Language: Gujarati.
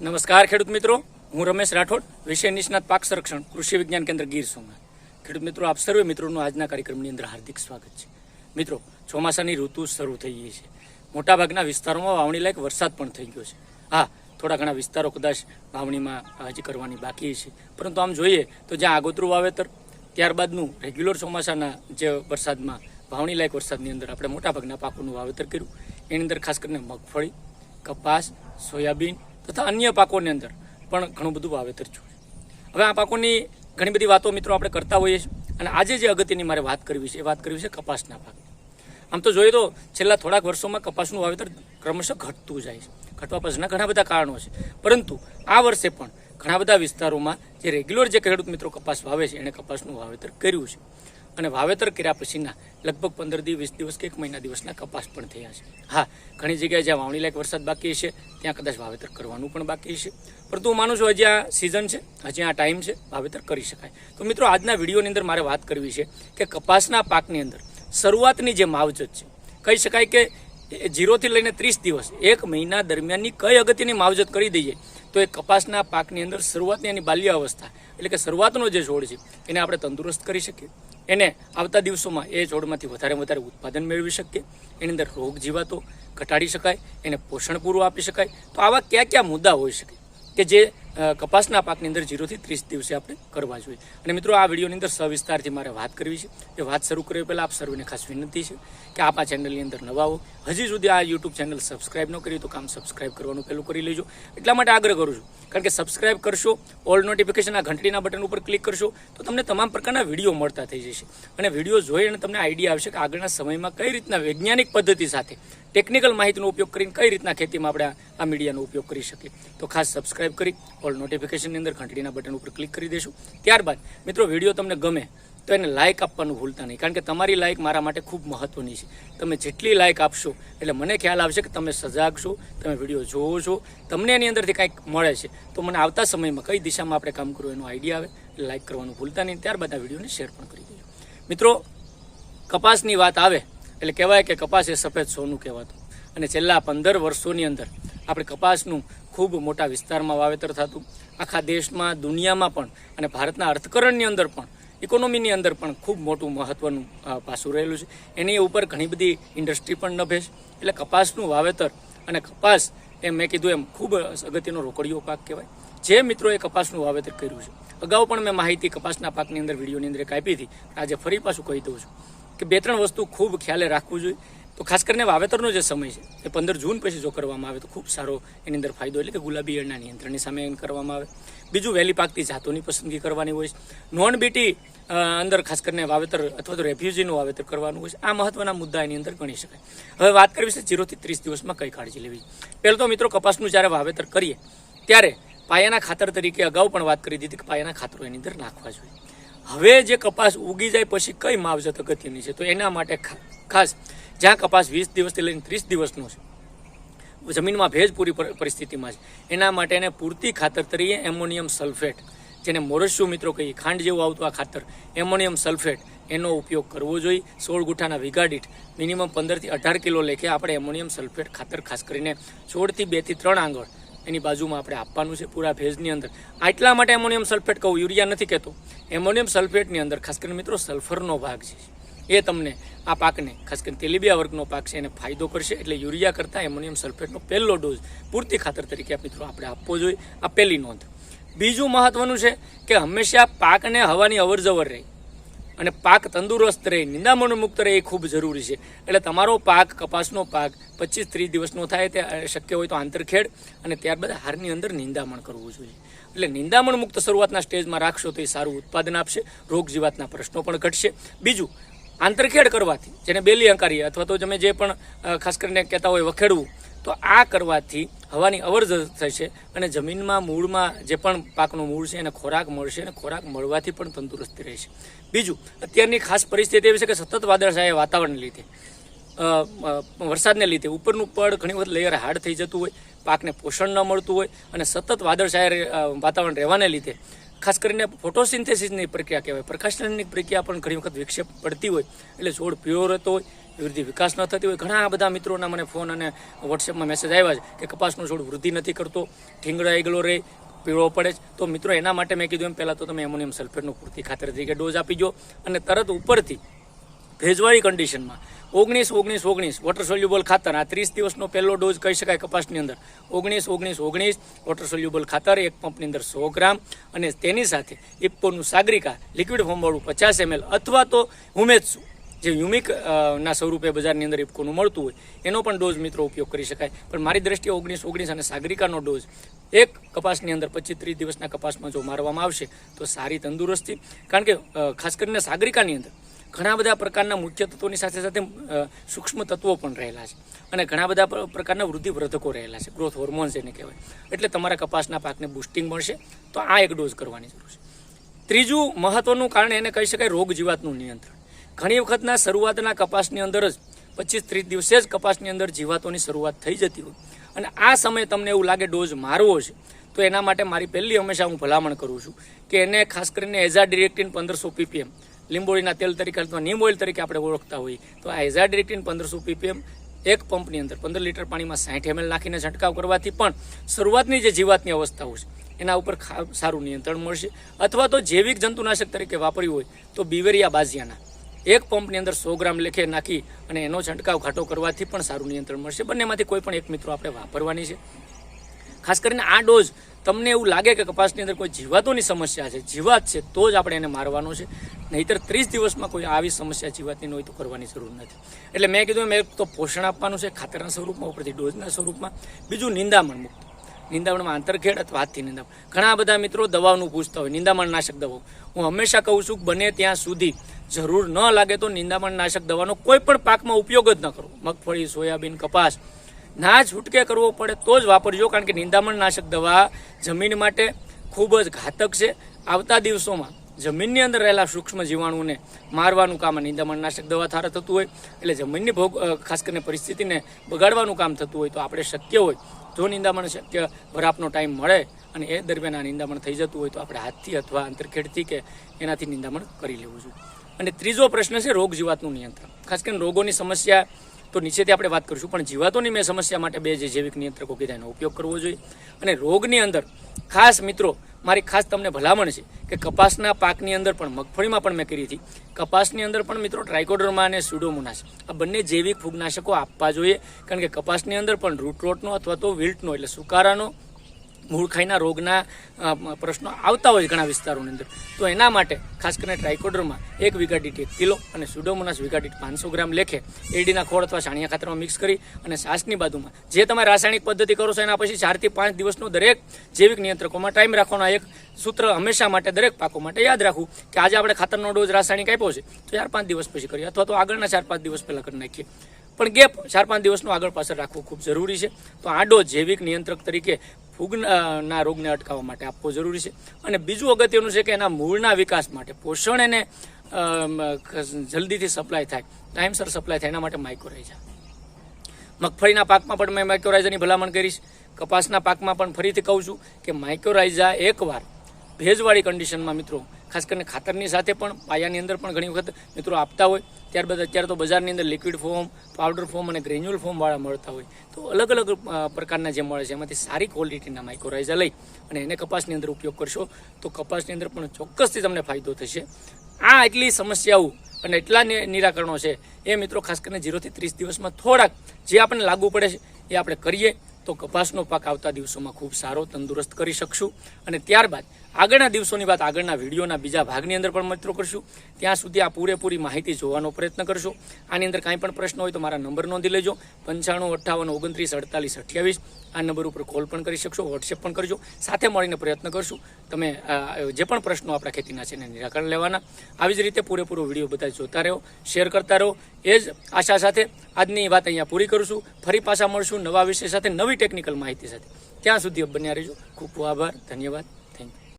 નમસ્કાર, ખેડૂત મિત્રો. હું રમેશ રાઠોડ, વિષય નિષ્ણાત પાક સંરક્ષણ, કૃષિ વિજ્ઞાન કેન્દ્ર ગીર સોમનાથ. ખેડૂત મિત્રો, આપ સર્વે મિત્રોનું આજના કાર્યક્રમની અંદર હાર્દિક સ્વાગત છે. મિત્રો, ચોમાસાની ઋતુ શરૂ થઈ ગઈ છે. મોટાભાગના વિસ્તારોમાં વાવણી લાયક વરસાદ પણ થઈ ગયો છે. હા, થોડા ઘણા વિસ્તારો કદાચ વાવણીમાં હજી કરવાની બાકી છે. પરંતુ આમ જોઈએ તો જ્યાં આગોતરું વાવેતર, ત્યારબાદનું રેગ્યુલર ચોમાસાના જે વરસાદમાં વાવણી લાયક વરસાદની અંદર આપણે મોટાભાગના પાકોનું વાવેતર કર્યું. એની અંદર ખાસ કરીને મગફળી, કપાસ, સોયાબીન તથા અન્ય પાકોની અંદર પણ ઘણું બધું વાવેતર જોયું હવે આ પાકોની ઘણી બધી વાતો મિત્રો આપણે કરતા હોઈએ છીએ અને આજે જે અગત્યની મારે વાત કરવી છે એ વાત કરવી છે કપાસના પાક. આમ તો જોઈએ તો છેલ્લા થોડાક વર્ષોમાં કપાસનું વાવેતર ક્રમશઃ ઘટતું જાય છે. ઘટવા પાછળના ઘણા બધા કારણો છે. પરંતુ આ વર્ષે પણ ઘણા બધા વિસ્તારોમાં જે રેગ્યુલર જે ખેડૂત મિત્રો કપાસ વાવે છે એણે કપાસનું વાવેતર કર્યું છે. અને વાવેતર કર્યા પછીના લગભગ પંદર દિવસ વીસ દિવસ કે એક મહિના દિવસના કપાસ પણ થયા છે. હા, ઘણી જગ્યાએ જ્યાં વાવણી લાયક વરસાદ બાકી છે, ત્યાં કદાચ વાવેતર કરવાનું પણ બાકી છે. પરંતુ હું માનું છું, હજી આ સિઝન છે, હજી આ ટાઈમ છે, વાવેતર કરી શકાય. તો મિત્રો, આજના વિડીયોની અંદર મારે વાત કરવી છે કે કપાસના પાકની અંદર શરૂઆતની જે માવજત છે, કહી શકાય કે જીરોથી લઈને ત્રીસ દિવસ, એક મહિના દરમિયાનની કઈ અગત્યની માવજત કરી દઈએ, તો એ કપાસના પાકની અંદર શરૂઆતની એની બાલ્ય અવસ્થા એટલે કે શરૂઆતનો જે છોડ છે, એને આપણે તંદુરસ્ત કરી શકીએ. એને આવતા દિવસોમાં એ છોડમાંથી વધારે વધારે ઉત્પાદન મેળવી શકીએ. એની અંદર રોગ જીવાતો ઘટાડી શકાય, એને પોષણ પૂરું આપી શકાય. તો આવા કયા કયા મુદ્દા હોઈ શકે? કે જે કપાસના પાકની અંદર જીરોથી ત્રીસ દિવસે આપણે કરવા જોઈએ. અને મિત્રો, આ વિડીયોની અંદર સવિસ્તારથી મારે વાત કરવી છે. એ વાત શરૂ કરવી પહેલાં આપ સર્વેને ખાસ વિનંતી છે કે આપ આ ચેનલની અંદર નવા હો. હજી સુધી આ યુટ્યુબ ચેનલ સબસ્ક્રાઈબ ન કરી તો કામ સબસ્ક્રાઈબ કરવાનું પહેલું કરી લેજો. એટલા માટે આગ્રહ કરું છું. કારણ કે સબસ્ક્રાઇબ કરશો ઓલ નોટિફિકેશન આ ઘંટડીના બટન ઉપર ક્લિક કરશો, તો તમને તમામ પ્રકારના વીડિયો મળતા થઈ જશે. અને વીડિયો જોઈ અને તમને આઈડિયા આવશે કે આગળના સમયમાં કઈ રીતના વૈજ્ઞાનિક પદ્ધતિ સાથે ટેકનિકલ માહિતીનો ઉપયોગ કરીને કઈ રીતના ખેતીમાં આપણે આ- મીડિયાનો ઉપયોગ કરી શકીએ. તો ખાસ સબસ્ક્રાઇબ કરી ઓલ નોટિફિકેશનની અંદર ઘંટડીના બટન ઉપર ક્લિક કરી દેશું. ત્યારબાદ મિત્રો વીડિયો તમને ગમે તો એને લાઇક આપવાનું ભૂલતા નહીં. કારણ કે તમારી લાઇક મારા માટે ખૂબ મહત્વની છે. તમે જેટલી લાઇક આપશો, એટલે મને ખ્યાલ આવશે કે તમે સજાગ છો, તમે વીડિયો જોવો છો, તમને એની અંદરથી કાંઈક મળે છે. તો મને આવતા સમયમાં કઈ દિશામાં આપણે કામ કરવું એનો આઈડિયા આવે લાઇક કરવાનું ભૂલતા નહીં. ત્યારબાદ આ વિડીયોને શેર પણ કરી દેજો. મિત્રો, કપાસની વાત આવે, એટલે કહેવાય કે કપાસ એ સફેદ સોનું કહેવાતું. અને છેલ્લા પંદર વર્ષોની અંદર આપણે કપાસનું ખૂબ મોટા વિસ્તારમાં વાવેતર થતું. આખા દેશમાં, દુનિયામાં પણ, અને ભારતના અર્થકરણની અંદર પણ ઇકોનોમીની અંદર પણ ખૂબ મોટું મહત્વનું પાસું રહેલું છે. એની ઉપર ઘણી બધી ઇન્ડસ્ટ્રી પણ નભે છે. એટલે કપાસનું વાવેતર અને કપાસ, એમ મેં કીધું એમ, ખૂબ અગત્યનો રોકડીયો પાક કહેવાય. જે મિત્રોએ કપાસનું વાવેતર કર્યું છે, અગાઉ પણ મેં માહિતી કપાસના પાકની અંદર, વિડીયોની અંદર એક આપી હતી. આજે ફરી પાછું કહી દઉં છું કે બે ત્રણ વસ્તુ ખૂબ ખ્યાલે રાખવું જોઈએ. તો ખાસ કરીને વાવેતરનો જે સમય છે, એ પંદર જૂન પછી જો કરવામાં આવે તો ખૂબ સારો એની અંદર ફાયદો એટલે કે ગુલાબી ઈયળના નિયંત્રણની સામે કરવામાં આવે. બીજું વહેલી પાકતી જાતોની પસંદગી કરવાની હોય છે. નોન બીટી અંદર ખાસ કરીને વાવેતર અથવા તો રેફ્યુજીનું વાવેતર કરવાનું હોય છે. આ મહત્વના મુદ્દા એની અંદર ગણી શકાય. હવે વાત કરવી છે જીરોથી ત્રીસ દિવસમાં કઈ કાળજી લેવી. પહેલાં તો મિત્રો કપાસનું જ્યારે વાવેતર કરીએ, ત્યારે પાયાના ખાતર તરીકે અગાઉ પણ વાત કરી દીધી કે પાયાના ખાતરો એની અંદર નાખવા જોઈએ. હવે જે કપાસ ઉગી જાય પછી કઈ માવજત અગત્યની છે? તો એના માટે ખાસ જ્યાં કપાસ વીસ દિવસથી લઈને ત્રીસ દિવસનો છે. જમીનમાં ભેજ પૂરી પર- પરિસ્થિતિમાં છે. એના માટે એને પૂરતી ખાતર તરીકે એમોનિયમ સલ્ફેટ, જેને મોરસ્યુ મિત્રો કહીએ, ખાંડ જેવું આવતું આ ખાતર, એમોનિયમ સલ્ફેટ એનો ઉપયોગ કરવો જોઈએ. સોળ ગુઠાના વિગાડીઠ મિનિમમ પંદરથી અઢાર કિલો લેખે આપણે એમોનિયમ સલ્ફેટ ખાતર ખાસ કરીને સોળથી બેથી ત્રણ આંગળ એની બાજુમાં આપણે આપવાનું છે પૂરા ભેજની અંદર. આટલા માટે એમોનિયમ સલ્ફેટ કહું, યુરિયા નથી કહેતો. એમોનિયમ સલ્ફેટની અંદર ખાસ કરીને મિત્રો સલ્ફરનો ભાગ છે એ તમને આ પાકને, ખાસ કરીને તેલીબિયા વર્ગનો પાક છે, એને ફાયદો કરશે. એટલે યુરિયા કરતાં એમોનિયમ સલ્ફેટનો પહેલો ડોઝ પૂરતી ખાતર તરીકે મિત્રો આપણે આપવો જોઈએ. આ પહેલી નોંધ. બીજું મહત્વનું છે કે હંમેશા પાકને હવાની અવરજવર રહે અને પાક તંદુરસ્ત રહે, નિંદામણ મુક્ત રહે એ ખૂબ જરૂરી છે. એટલે તમારો પાક, કપાસનો પાક પચીસ ત્રીસ દિવસનો થાય તે શક્ય હોય તો આંતરખેડ અને ત્યારબાદ હારની અંદર નિંદામણ કરવું જોઈએ. એટલે નિંદામણ મુક્ત શરૂઆતના સ્ટેજમાં રાખશો તો એ સારું ઉત્પાદન આપશે રોગ જીવાતના પ્રશ્નો પણ ઘટશે. બીજું આંતરખેડ કરવાથી, જેને બેલી અંકારી અથવા તો તમે જે પણ ખાસ કરીને કહેતા હોય વખેડવું, તો આ કરવાથી હવાની અવરજ થશે અને જમીનમાં મૂળમાં જે પણ પાકનું મૂળ છે એને ખોરાક મળશે અને ખોરાક મળવાથી પણ તંદુરસ્તી રહેશે. બીજું, અત્યારની ખાસ પરિસ્થિતિ એવી છે કે સતત વાદળછાયા વાતાવરણને લીધે. વરસાદને લીધે. ઉપરનું પડ ઘણી વખત લેયર હાર્ડ થઈ જતું હોય, પાકને પોષણ ન મળતું હોય અને સતત વાદળછાયા વાતાવરણ રહેવાને લીધે ખાસ કરીને ફોટોસિન્થેસિસની પ્રક્રિયા કહેવાય. પ્રકાશનની પ્રક્રિયા પણ ઘણી વખત વિક્ષેપ પડતી હોય, એટલે છોડ પીળો રહેતો હોય વૃદ્ધિ વિકાસ ન થતી હોય. ઘણા બધા મિત્રોના મને ફોન અને વોટ્સએપમાં મેસેજ આવ્યા છે કે કપાસનો છોડ વૃદ્ધિ નથી કરતો ઠીંગડાઈ ગયેલો રહે પીળો પડે છે. તો મિત્રો, એના માટે મેં કીધું એમ, પહેલાં તો તમે એમોનિયમ સલ્ફેટનું પૂરતી ખાતર તરીકે ડોઝ આપી દો અને તરત ઉપરથી ભેજવાળી કન્ડિશનમાં ઓગણીસ ઓગણીસ ઓગણીસ વોટર સોલ્યુબલ ખાતર. આ ત્રીસ દિવસનો પહેલો ડોઝ કહી શકાય કપાસની અંદર. ઓગણીસ ઓગણીસ ઓગણીસ વોટર સોલ્યુબલ ખાતર, એક પંપની અંદર સો ગ્રામ. અને તેની સાથે ઇપ્કોનું સાગરિકા લિક્વિડ ફોર્મવાળું પચાસ એમએલ અથવા તો ઉમેદસુ, જે યુમિક ના સ્વરૂપે બજારની અંદર ઇપકોનું મળતું હોય, એનો પણ ડોઝ મિત્રો ઉપયોગ કરી શકાય. પણ મારી દ્રષ્ટિએ ઓગણીસ ઓગણીસ અને સાગરિકાનો ડોઝ એક કપાસની અંદર પચીસ, ત્રીસ દિવસના કપાસમાં જો મારવામાં આવશે, તો સારી તંદુરસ્તી. કારણ કે ખાસ કરીને સાગરિકાની અંદર ઘણા બધા પ્રકારના મુખ્ય તત્વોની સાથે સાથે સૂક્ષ્મ તત્વો પણ રહેલા છે. અને ઘણા બધા પ્ર- પ્રકારના વૃદ્ધિવર્ધકો રહેલા છે. ગ્રોથ હોર્મોન્સ એને કહેવાય. એટલે તમારા કપાસના પાકને બુસ્ટિંગ મળશે. તો આ એક ડોઝ કરવાની જરૂર છે. ત્રીજું, મહત્વનું કારણ એને કહી શકાય રોગ જીવાતનું નિયંત્રણ. ઘણી વખતના શરૂઆતના કપાસની અંદર જ, પચીસ ત્રીસ દિવસે જ કપાસની અંદર જીવાતોની શરૂઆત થઈ જતી હોય. અને આ સમયે તમને એવું લાગે ડોઝ મારવો છે, તો એના માટે મારી પહેલી હંમેશા હું ભલામણ કરું છું કે એને ખાસ કરીને એઝા ડિરેક્ટિન પંદરસો પીપીએમ લીંબોળીના તેલ તરીકે અથવા નીમ ઓઇલ તરીકે આપણે ઓળખતા હોઈએ. તો આ એઝા ડિરેક્ટિન પંદરસો પીપીએમ એક પંપની અંદર પંદર લીટર પાણીમાં સાઠ એમએલ નાખીને છંટકાવ કરવાથી પણ શરૂઆતની જે જીવાતની અવસ્થાઓ છે, એના ઉપર સારું નિયંત્રણ મળશે. અથવા તો જૈવિક જંતુનાશક તરીકે વાપર્યું હોય, તો બિવેરિયા બાઝિયાના એક પંપની અંદર સો ગ્રામ લેખે નાખી અને એનો છંટકાવ ઘાટો કરવાથી પણ સારું નિયંત્રણ મળશે. બંનેમાંથી કોઈ પણ એક મિત્રો આપણે વાપરવાની છે. ખાસ કરીને આ ડોઝ તમને એવું લાગે કે કપાસની અંદર કોઈ જીવાતોની સમસ્યા છે, જીવાત છે, તો જ આપણે એને મારવાનો છે. નહીતર ત્રીસ દિવસમાં કોઈ આવી સમસ્યા જીવાતની હોય તો કરવાની જરૂર નથી. એટલે મેં કીધું મેં તો પોષણ આપવાનું છે, ખાતરના સ્વરૂપમાં, ઉપરથી ડોઝના સ્વરૂપમાં. બીજું નિંદામણ મુક્ત. નિંદામણમાં આંતરખેડ અથવા હાથથી નિંદામણ. ઘણા બધા મિત્રો દવાનું પૂછતા હોય નિંદામણ નાશક દવાઓ. હું હંમેશા કહું છું બને ત્યાં સુધી જરૂર ન લાગે તો નિંદામણ નાશક દવાનો કોઈ પણ પાકમાં ઉપયોગ જ ન કરવો મગફળી, સોયાબીન, કપાસ ના છૂટકે કરવો પડે તો જ વાપરજો, કારણ કે નિંદામણ નાશક દવા જમીન માટે ખૂબ જ ઘાતક છે. આવતા દિવસોમાં જમીનની અંદર રહેલા સૂક્ષ્મ જીવાણુને મારવાનું કામ નિંદામણનાશક નિંદામણ નાશક દવા થારા થતું હોય, એટલે જમીનની ભોગ ખાસ કરીને પરિસ્થિતિને બગાડવાનું કામ થતું હોય તો આપણે શક્ય હોય જો નિંદામણ શક્ય વરાપનો ટાઈમ મળે અને એ દરમિયાન આ નિંદામણ થઈ જતું હોય તો આપણે હાથથી અથવા આંતરખેડથી કે એનાથી નિંદામણ કરી લેવું જોઈએ. અને ત્રીજો પ્રશ્ન છે રોગ જીવાતનું નિયંત્રણ. ખાસ કરીને રોગોની સમસ્યા તો નીચેથી આપણે વાત કરીશું. પણ જીવાતોની મેં સમસ્યા માટે બે જે જૈવિક નિયંત્રકો કીધા, એનો ઉપયોગ કરવો જોઈએ. અને રોગની અંદર, ખાસ મિત્રો, મારી ખાસ તમને ભલામણ છે કે કપાસના પાકની અંદર પણ, મગફળીમાં પણ મેં કરી હતી. કપાસની અંદર પણ મિત્રો ટ્રાઇકોડર્મા અને સ્યુડોમોનાસ આ બંને જૈવિક ફૂગનાશકો આપવા જોઈએ. કારણ કે કપાસની અંદર પણ રૂટ રોટનો અથવા તો વિલ્ટનો એટલે સુકારાનો મૂળખાઈના રોગના પ્રશ્નો આવતા હોય ઘણા વિસ્તારોની અંદર. તો એના માટે ખાસ કરીને ટ્રાઇકોડરમાં એક વીઘા એક કિલો અને સુડોમોનાસ વીઘા પાંચસો ગ્રામ લેખે એડીના ખોળ અથવા સાણિયા ખાતરમાં મિક્સ કરી અને સાસની બાજુમાં જે તમે રાસાયણિક પદ્ધતિ કરો છો એના પછી ચારથી પાંચ દિવસનો દરેક જૈવિક નિયંત્રકોમાં ટાઈમ રાખવાનો એક સૂત્ર હંમેશા માટે દરેક પાકો માટે યાદ રાખવું કે આજે આપણે ખાતરનો ડોઝ રાસાયણિક આપ્યો છે, તો ચાર પાંચ દિવસ પછી કરીએ અથવા તો આગળના ચાર પાંચ દિવસ પહેલાં કરી નાખીએ. પણ ગેપ ચાર પાંચ દિવસનું આગળ પાછળ રાખવું ખૂબ જરૂરી છે. તો આડો જૈવિક નિયંત્રક તરીકે ફૂગના રોગને અટકાવવા માટે આપવો જરૂરી છે. અને બીજું અગત્યનું છે કે એના મૂળના વિકાસ માટે પોષણ એને જલ્દીથી સપ્લાય થાય. ટાઈમસર સપ્લાય થાય, એના માટે માઇક્રોરાઇઝા મગફળીના પાકમાં પણ મેં માઇક્રોરાઇઝાની ભલામણ કરીશ કપાસના પાકમાં પણ ફરીથી કહું છું કે માઇક્રોરાઇઝા એકવાર ભેજવાળી કન્ડિશનમાં મિત્રો ખાસ કરીને ખાતરની સાથે પણ પાયાની અંદર પણ ઘણી વખત મિત્રો આપતા હોય. ત્યારબાદ અત્યારે તો બજારની અંદર લિક્વિડ ફોર્મ પાવડર ફોર્મ અને ગ્રેન્યુઅલ ફોર્મવાળા મળતા હોય. તો અલગ અલગ પ્રકારના જે મળે છે, એમાંથી સારી ક્વોલિટીના માઇક્રોરાઇઝા લઈ અને એને કપાસની અંદર ઉપયોગ કરશો, તો કપાસની અંદર પણ ચોક્કસથી તમને ફાયદો થશે. આ એટલી સમસ્યાઓ અને એટલા નિરાકરણો છે, એ મિત્રો ખાસ કરીને જીરોથી ત્રીસ દિવસમાં થોડાક જે આપણને લાગુ પડે છે, એ આપણે કરીએ, તો કપાસનો પાક આવતા દિવસોમાં ખૂબ સારો, તંદુરસ્ત કરી શકશું. અને ત્યારબાદ આગળના દિવસોની વાત, આગળના વિડીયોના બીજા ભાગની અંદર પણ મિત્રો કરશું. ત્યાં સુધી આ પૂરેપૂરી માહિતી જોવાનો પ્રયત્ન કરશો. આની અંદર કાંઈ પણ પ્રશ્ન હોય તો મારા નંબર નોંધી લેજો. પંચાણું, અઠ્ઠાવન, ઓગણત્રીસ, અડતાલીસ, અઠ્યાવીસ. આ નંબર ઉપર કોલ પણ કરી શકશો વોટ્સએપ પણ કરજો. સાથે મળીને પ્રયત્ન કરશું. તમે જે પણ પ્રશ્નો આપણા ખેતીના છે એને નિરાકરણ લેવાના. આવી જ રીતે પૂરેપૂરો વીડિયો બધા જોતા રહો, શેર કરતા રહો. એ જ આશા સાથે આજની વાત અહીંયા પૂરી કરું ફરી પાછા મળશું નવા વિષય સાથે, નવી ટેકનિકલ માહિતી સાથે. ત્યાં સુધી બન્યા રહેજો. ખૂબ ખૂબ આભાર. ધન્યવાદ.